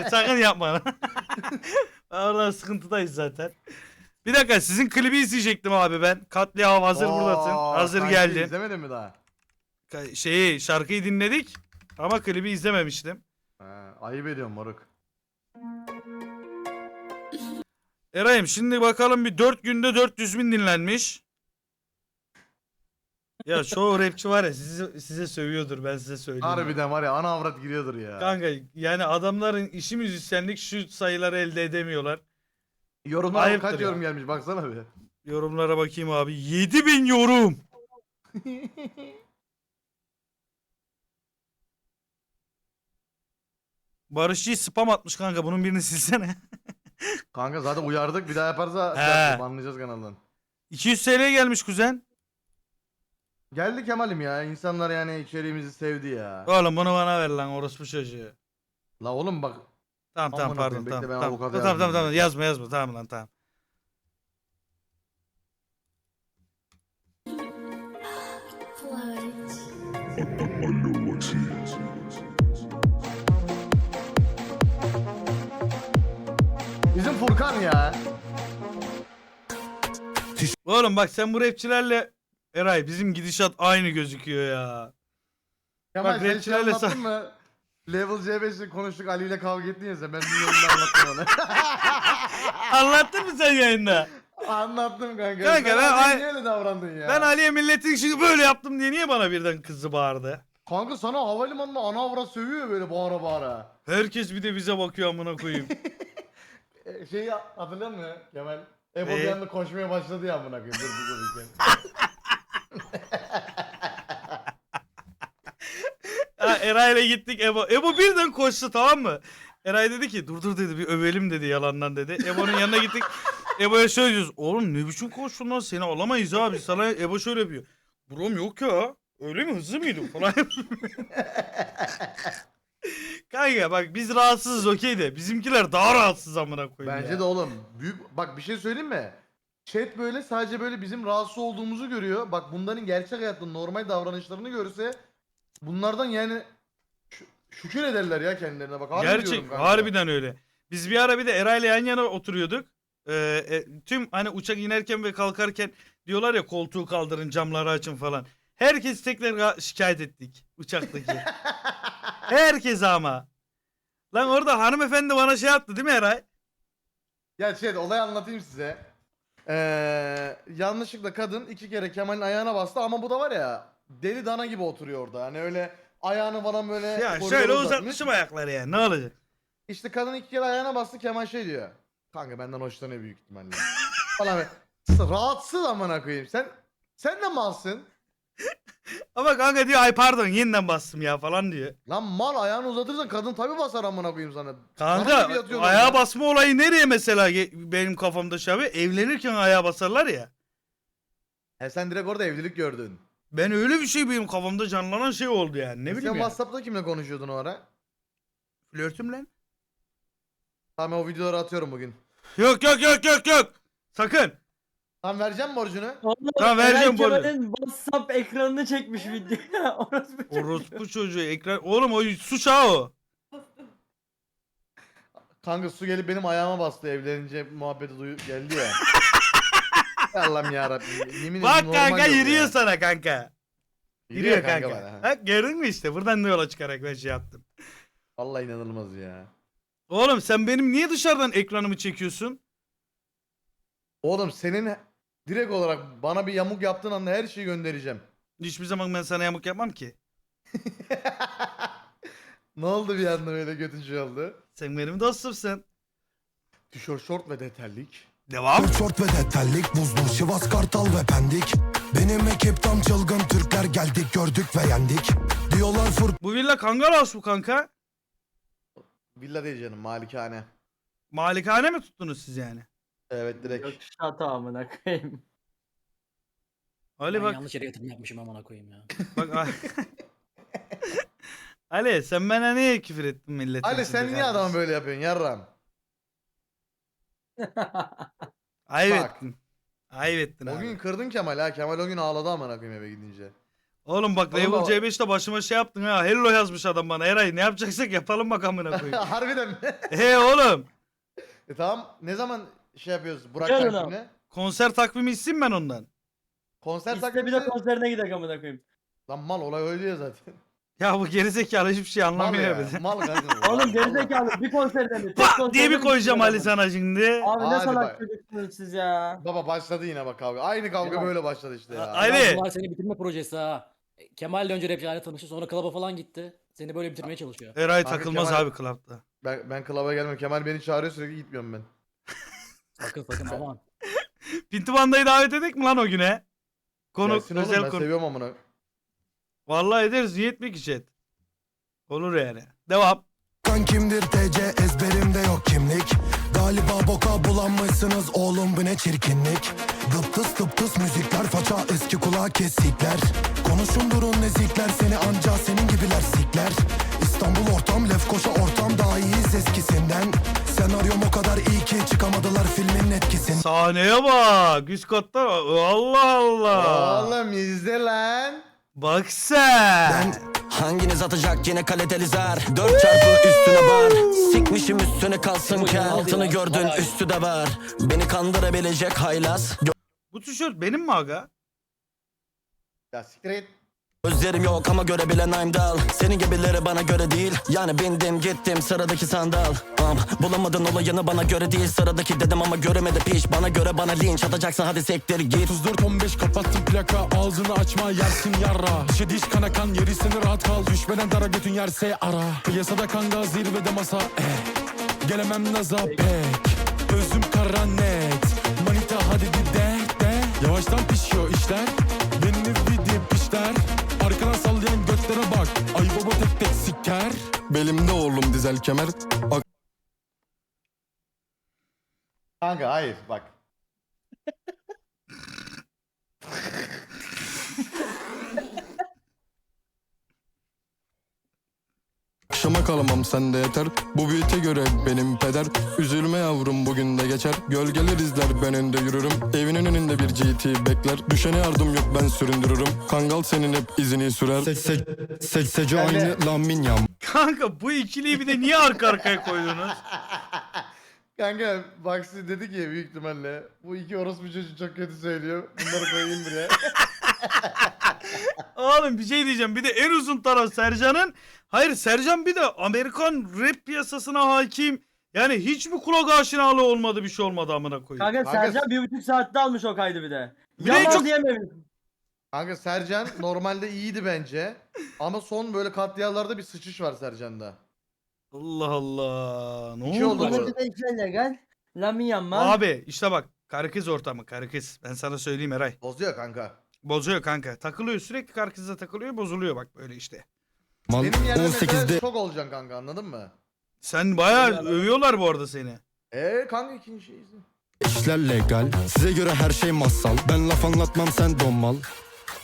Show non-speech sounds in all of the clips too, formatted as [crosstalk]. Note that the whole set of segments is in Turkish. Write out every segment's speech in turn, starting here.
hayır sakın yapma. [laughs] Oradan sıkıntıdayız zaten. Bir dakika sizin klibi izleyecektim abi ben. Katliam hazır buradasın. Hazır geldin. İzlemedin mi daha? Ka- Şeyi şarkıyı dinledik ama klibi izlememiştim. Ha, ayıp ediyorum moruk. Eray'ım şimdi bakalım bir 4 günde 400 bin dinlenmiş. Ya çoğu rapçi var ya size, size sövüyordur ben size söyleyeyim. Harbiden var ya ana avrat giriyordur ya. Kanka yani adamların işi müzisyenlik şu sayıları elde edemiyorlar. Yorumlar Ayıptır kaç ya. yorum gelmiş baksana bir. Yorumlara bakayım abi. 7000 yorum. [laughs] Barışçı spam atmış kanka. Bunun birini silsene. Kanka zaten uyardık bir daha yaparsa He. şey yapacağım, anlayacağız kanaldan. 200 TL gelmiş kuzen. Geldi Kemal'im ya insanlar yani içeriğimizi sevdi ya. Oğlum bunu bana ver lan orospu çocuğu. La oğlum bak Tamam tamam pardon tamam. bekle ben Tamam avukata tamam tamam, yazmayayım tamam yazma yazma tamam lan tamam. [laughs] bizim Furkan ya. Oğlum bak sen bu rapçilerle Eray bizim gidişat aynı gözüküyor ya. Kemal Bak, sen şey anlattın sa- mı? Level C5'le konuştuk Ali ile kavga ettin ya sen ben yayında anlattım. [laughs] Anlattın mı sen yayında? Anlattım kanka. Kanka, ben ay- niye öyle davrandın ya? Ben Ali'ye milletin şimdi böyle yaptım diye niye bana birden kızı bağırdı? Kanka sana havalimanında ana avrat sövüyor böyle bağıra bağıra. Herkes bir de bize bakıyor amına koyayım. [laughs] E, şeyi hatırlıyor musun Kemal? Ebo Neyi? bir anda koşmaya başladı ya amına koyayım. Dur dur dur. Ha, Eray'la gittik Ebo. Ebo birden koştu tamam mı? Eray dedi ki dur dur dedi bir övelim dedi yalandan dedi. Ebo'nun yanına gittik. Ebo'ya şöyle diyoruz. Oğlum ne biçim koştun lan seni alamayız abi. Sana Ebo şöyle yapıyor. Brom yok ya. Öyle mi hızlı mıydı falan. [laughs] Kanka bak biz rahatsızız okey de bizimkiler daha rahatsız amına koyayım Bence ya. de oğlum. Büyük bak bir şey söyleyeyim mi? Chat böyle sadece böyle bizim rahatsız olduğumuzu görüyor. Bak bunların gerçek hayatta normal davranışlarını görse bunlardan yani şü- şükür ederler ya kendilerine bak. Harbi diyorum Gerçek kanka. harbiden öyle. Biz bir ara bir de Eray'la yan yana oturuyorduk. Ee, e, tüm hani uçak inerken ve kalkarken diyorlar ya koltuğu kaldırın camları açın falan. Herkes tekrar ga- şikayet ettik uçaktaki. [laughs] Herkes ama. Lan orada hanımefendi bana şey yaptı değil mi Eray? Ya şey olay anlatayım size. Ee, yanlışlıkla kadın iki kere Kemal'in ayağına bastı ama bu da var ya deli dana gibi oturuyor orada. Hani öyle ayağını falan böyle Ya koridora şöyle uzatmış. uzatmışım ayakları ya ne olacak? İşte kadın iki kere ayağına bastı Kemal şey diyor. Kanka benden hoşlanıyor büyük ihtimalle. falan böyle. Rahatsız amına koyayım. Sen sen de malsın. Ama kanka diyor ay pardon yeniden bastım ya falan diyor. Lan mal ayağını uzatırsan kadın tabi basar amına koyayım sana. Kanka gibi yatıyorlar ayağa ya. basma olayı nereye mesela ge- benim kafamda şu abi? Evlenirken ayağa basarlar ya. He sen direkt orada evlilik gördün. Ben öyle bir şey benim kafamda canlanan şey oldu yani. Ne sen bileyim ya. WhatsApp'ta kimle konuşuyordun o ara? Flörtüm lan. Tamam o videoları atıyorum bugün. Yok yok yok yok yok. Sakın. Tamam vereceğim borcunu. Tamam, vereceğim Eray böyle. Kemal'in WhatsApp ekranını çekmiş video. [laughs] Orası bir Orospu çocuğu ekran. Oğlum o suç ha o. Kanka su gelip benim ayağıma bastı evlenince muhabbeti duyu geldi ya. [laughs] Allah'ım yarabbim. Yemin Bak normal kanka yok yürüyor ya. sana kanka. Yürüyor kanka. bana. Bak gördün mü işte buradan da yola çıkarak ben şey yaptım. Vallahi inanılmaz ya. Oğlum sen benim niye dışarıdan ekranımı çekiyorsun? Oğlum senin direkt olarak bana bir yamuk yaptığın anda her şeyi göndereceğim. Hiçbir zaman ben sana yamuk yapmam ki. [laughs] ne oldu bir anda böyle götün şey oldu? Sen benim dostumsun. Tişört, şort ve deterlik. Devam. Şort ve deterlik buzlu Sivas Kartal ve Pendik Benim ekip tam çılgın Türkler geldik gördük ve yendik Diyorlar Furkan Bu villa Kangal House bu kanka. Villa değil canım malikane. Malikane mi tuttunuz siz yani? Evet direkt. Yok şata amına koyayım. Ali ben bak. yanlış yere yatırım yapmışım amına koyayım ya. Bak [laughs] Ali sen bana niye küfür ettin milletin Ali içinde sen niye kardeşim? adamı böyle yapıyorsun yarram? [laughs] Ayıp Bak. ettin. Ayıp ettin O abi. gün kırdın Kemal ha. Kemal o gün ağladı amına koyayım eve gidince. Oğlum bak Oğlum Level o- C5'te başıma şey yaptın ha. Hello yazmış adam bana. Eray ne yapacaksak yapalım bak amına [laughs] koyayım. Harbiden mi? He oğlum. e tamam ne zaman şey yapıyoruz Burak Yarın takvimini? Konser takvimi isteyeyim ben ondan. Konser İşte bir takvimi. de konserine gidelim amına koyayım. Lan mal olay öyle ya zaten. Ya bu gerizekalı hiçbir şey Mal anlamıyor ya. bizi. Mal kanka. Oğlum gerizekalı bir konserde mi? Tek konserde diye bir mi koyacağım Ali adam? sana şimdi. Abi ne Hadi salak bak. çocuksunuz siz ya. Baba başladı yine bak kavga. Aynı kavga Ya. böyle başladı işte ya. Ay- Ali. Bunlar seni bitirme projesi ha. Kemal'le önce rapçilerle tanıştı sonra klaba falan gitti. Seni böyle bitirmeye çalışıyor. Eray takılmaz Kemal- abi klapta. Ben, ben klaba gelmiyorum. Kemal beni çağırıyor sürekli gitmiyorum ben. Sakın sakın aman. [laughs] Pintivan'dayı davet edek mi lan o güne? Konuk Gelsin oğlum, özel ben konuk. seviyorum amına. Vallahi ederiz niye etmek için. Olur yani. Devam. Kan kimdir TC ezberimde yok kimlik Galiba boka bulanmışsınız oğlum bu ne çirkinlik Dıptıs dıptıs müzikler faça eski kulağı kesikler Konuşun durun nezikler seni anca senin gibiler sikler İstanbul ortam Lefkoşa ortam daha iyiyiz eskisinden Senaryom o kadar iyi ki çıkamadılar filmin etkisinden Sahneye bak. Üst katta. Allah Allah. Oğlum izle lan. Bak sen. Hanginiz atacak yine kaliteli zar Dört çarpı üstüne bar Sikmişim üstüne kalsın ki Altını gördün üstü de var Beni kandırabilecek haylaz Bu tişört benim mi aga? Ya siktir et. Gözlerim yok ama görebilen I'm dal Senin gibileri bana göre değil. Yani bindim gittim sıradaki sandal. Am, Bulamadın olayını bana göre değil. Sıradaki dedim ama göremedi piş. Bana göre bana linç atacaksan hadi sektir git. 34-15 kapattım plaka. Ağzını açma yersin yarra Dişe diş kana kan yeri seni rahat kal. Düşmeden dara götün yerse ara. Piyasada kanga zirvede masa eh. Gelemem naza pek. Özüm kara net. Manita hadi de de Yavaştan pişiyor işler. Beni vidip işler. Arkadan götlere bak. Ay baba tek tek siker. Belimde oğlum dizel kemer. Kanka hayır bak. [laughs] Akşama kalamam sende yeter. Bu büyüte göre benim peder. Üzülme yavrum bugün de geçer. Gölgeler izler ben önde yürürüm. Evinin önünde bir GT bekler. Düşene yardım yok ben süründürürüm. Kangal senin hep izini sürer. Seksece Ben de- aynı laminyam Kanka bu ikiliyi bir de niye arka arkaya koydunuz? [laughs] Kanka Baxi dedi ki büyük ihtimalle bu iki orospu çocuğu çok kötü söylüyor. Bunları koyayım buraya. [laughs] Oğlum bir şey diyeceğim. Bir de en uzun taraf Sercan'ın. Hayır Sercan bir de Amerikan rap piyasasına hakim. Yani hiç mi kulak aşinalığı olmadı bir şey olmadı amına koyayım. Kanka Kanka- Sercan bir buçuk saatte almış o kaydı bir de. Bir de Yalan çok- diyemedim. Kanka Sercan normalde iyiydi bence. Ama son böyle katliamlarda bir sıçış var Sercan'da. Allah Allah. Ne Bir şey oldu? oldu bu? bu. Bunun da işler legal. Lamin yanmaz. Abi işte bak karı kız ortamı karı kız. Ben sana söyleyeyim Eray. Bozuyor kanka. Bozuyor kanka. Takılıyor sürekli kızla takılıyor bozuluyor bak böyle işte. Mal Benim yerine mesela 18'de şok olacaksın kanka anladın mı? Sen bayağı övüyorlar bu arada seni. Eee kanka ikinci şey izle. işler legal Size göre her şey masal Ben laf anlatmam sen donmal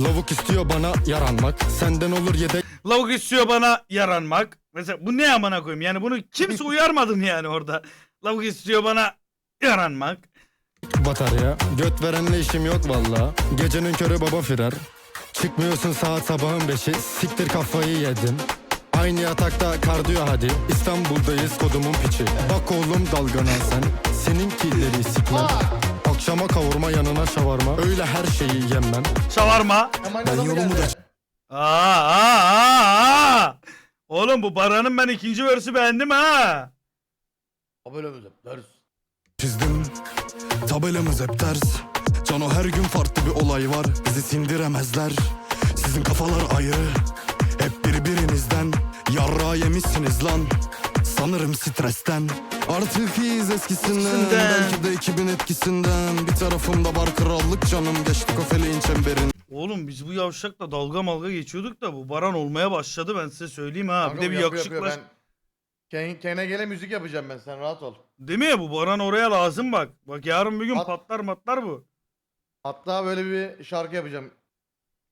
Lavuk istiyor bana yaranmak Senden olur yedek Lavuk istiyor bana yaranmak. Mesela bu ne amına koyayım? Yani bunu kimse [laughs] uyarmadı mı yani orada? Lavuk istiyor bana yaranmak. Batarya. Göt verenle işim yok valla. Gecenin körü baba firar. Çıkmıyorsun saat sabahın beşi. Siktir kafayı yedim Aynı yatakta kardiyo hadi. İstanbul'dayız kodumun piçi. Bak oğlum dalgana sen. Seninkileri sikmem. Akşama kavurma yanına şavarma. Öyle her şeyi yemem. Şavarma. Ben yolumu da- Aa, aa, aa, aa. Oğlum bu Baran'ın ben ikinci versi beğendim ha. Böyle mi zıplarız? Çizdim Tabelamız hep ters Cano her gün farklı bir olay var Bizi sindiremezler Sizin kafalar ayrı Hep birbirinizden Yarra yemişsiniz lan Sanırım stresten Artık iyiyiz eskisinden. Belki de ekibin etkisinden Bir tarafımda var krallık canım Geçtik o feleğin çemberin Oğlum biz bu yavşakla dalga malga geçiyorduk da bu Baran olmaya başladı ben size söyleyeyim ha. Kanka bir de bir yapıyor, yakışıklı. yapıyor. Ben Ken, Ken'e gele müzik yapacağım ben sen rahat ol. Değil mi bu Baran oraya lazım bak. Bak yarın bir gün At- patlar matlar bu. Hatta böyle bir şarkı yapacağım.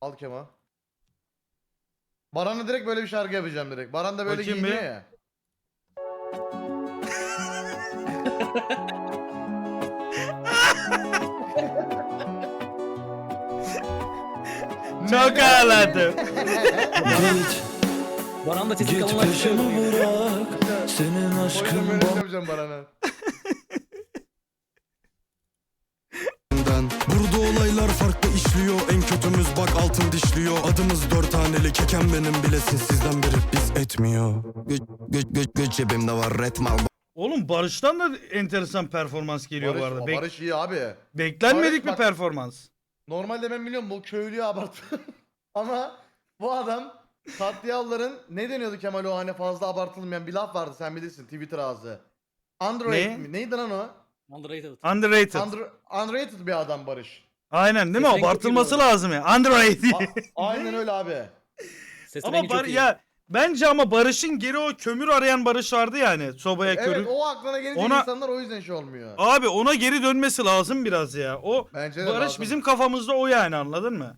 Al Kema. Baran'a direkt böyle bir şarkı yapacağım direkt. Baran da böyle Bakayım giyiniyor bir. ya. Çok ağladım. Baran da sesi git peşimi bırak Senin aşkın böyle yapacağım bana. benden Burada olaylar farklı işliyor En kötümüz bak altın dişliyor Adımız dört haneli keken benim bilesin sizden biri Biz etmiyor Güç güç güç güç cebimde var red mal Oğlum Barış'tan da enteresan performans geliyor bu Barış, arada. o Bek- Barış iyi abi. beklenmedik Barış bir bak- performans. Normalde ben biliyorum bu köylüyü abarttı. [laughs] Ama bu adam katlialların ne deniyordu Kemal o hani fazla abartılmayan bir laf vardı sen bilirsin Twitter ağzı. Underrated Ne? mi? Neydi lan o? Underrated. Underrated. Under, underrated bir adam Barış. Aynen değil mi? En Abartılması lazım ya. Underrated. A- aynen öyle abi. Sesin ama rengi çok bar iyi. ya bence ama Barış'ın geri o kömür arayan Barış vardı yani sobaya körü. Evet o aklına gelince Ona- insanlar o yüzden şey olmuyor. Abi ona geri dönmesi lazım biraz ya. O Bence de Barış lazım. bizim kafamızda o yani anladın mı?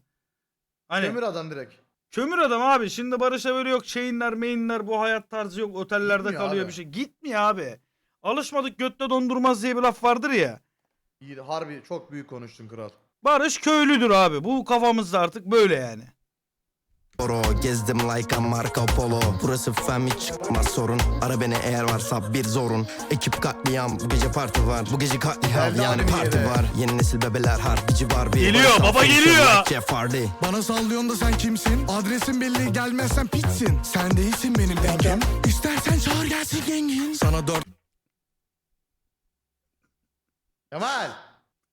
Hani Kömür adam direkt. Kömür adam abi. Şimdi Barış'a böyle yok chainler, mainler bu hayat tarzı yok. Otellerde Gitmiyor kalıyor abi. bir şey. Gitmiyor abi. Alışmadık götte dondurmaz diye bir laf vardır ya. İyi harbi çok büyük konuştun kral. Barış köylüdür abi. Bu kafamızda artık böyle yani. Oro Gezdim like a Marco Polo Burası fem hiç çıkmaz sorun Ara beni eğer varsa bir zorun Ekip katliam bu gece parti var Bu gece katliam yani parti var Yeni nesil bebeler harbici var bir Geliyor, baba geliyor. like Jeff Hardy. Bana sallıyorsun da sen kimsin? Adresin belli gelmezsen pitsin Sen değilsin benim dengem İstersen çağır gelsin yengin Sana dört Kemal.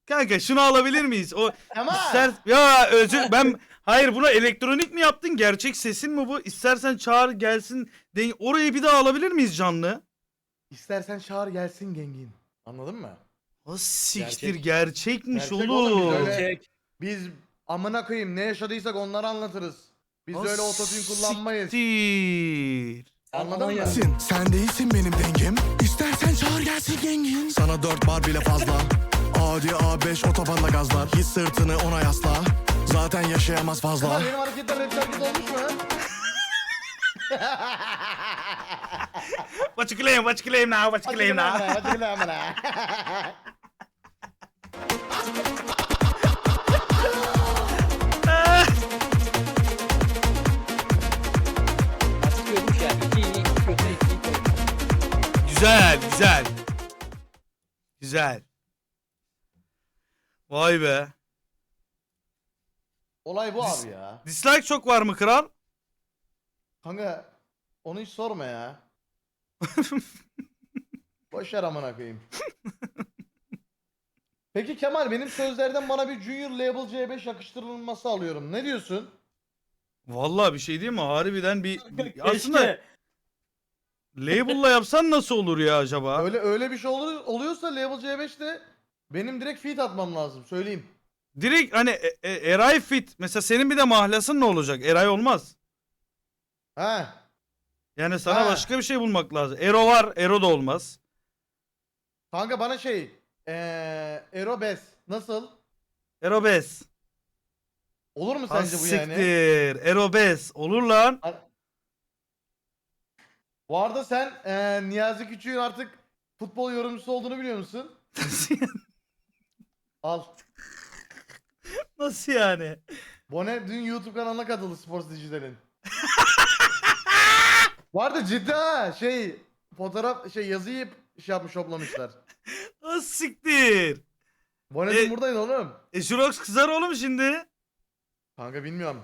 Kanka şunu alabilir miyiz? O Kemal. ister ya özür ben hayır buna elektronik mi yaptın? Gerçek sesin mi bu? İstersen çağır gelsin. De, orayı bir daha alabilir miyiz canlı? İstersen çağır gelsin gengin. Anladın mı? O siktir Gerçek. gerçekmiş Gerçek oğlum. oğlum, biz öyle- Çek. Biz amına koyayım ne yaşadıysak onları anlatırız. Biz O öyle ototune kullanmayız. Siktir. Anladın mı? Sen, sen değilsin benim dengem İstersen çağır gelsin yengin Sana dört bar bile fazla Audi A5 otobanda gazlar Hiç sırtını ona yasla Zaten yaşayamaz fazla benim hareketler rap şarkısı olmuş mu? İki iyi, iki kötü, iki iyi kötü. Güzel, güzel. Güzel. Vay be. Olay bu abi ya. Dislike çok var mı kral? Kanka onu hiç sorma ya. [laughs] Boş ver amına koyayım. Peki Kemal benim sözlerden bana bir Junior Label C5 yakıştırılması alıyorum. Ne diyorsun? Vallahi bir şey değil mi? Harbiden bir [laughs] aslında label'la yapsan nasıl olur ya acaba? Öyle öyle bir şey olur, oluyorsa Label C5'te benim direkt feed atmam lazım söyleyeyim. Direkt hani e- e- Eray fit. Mesela senin bir de mahlasın ne olacak? Eray olmaz. He. Yani sana Ha. başka bir şey bulmak lazım. Ero var. Ero da olmaz. Kanka bana şey eee Erobes nasıl? Ero Bez. Olur mu Ha, sence bu yani? Siktir. Ero Bez. Olur lan. Bu arada sen eee Niyazi Küçük'ün artık futbol yorumcusu olduğunu biliyor musun? [laughs] Al. Nasıl yani? Bone dün YouTube kanalına katıldı Sports Dijital'in. Arada ciddi ha şey fotoğraf şey yazıyı şey yapmış toplamışlar. Ha siktir. Bone E- dün buradaydı oğlum. E Jurox kızar oğlum şimdi. Kanka bilmiyorum.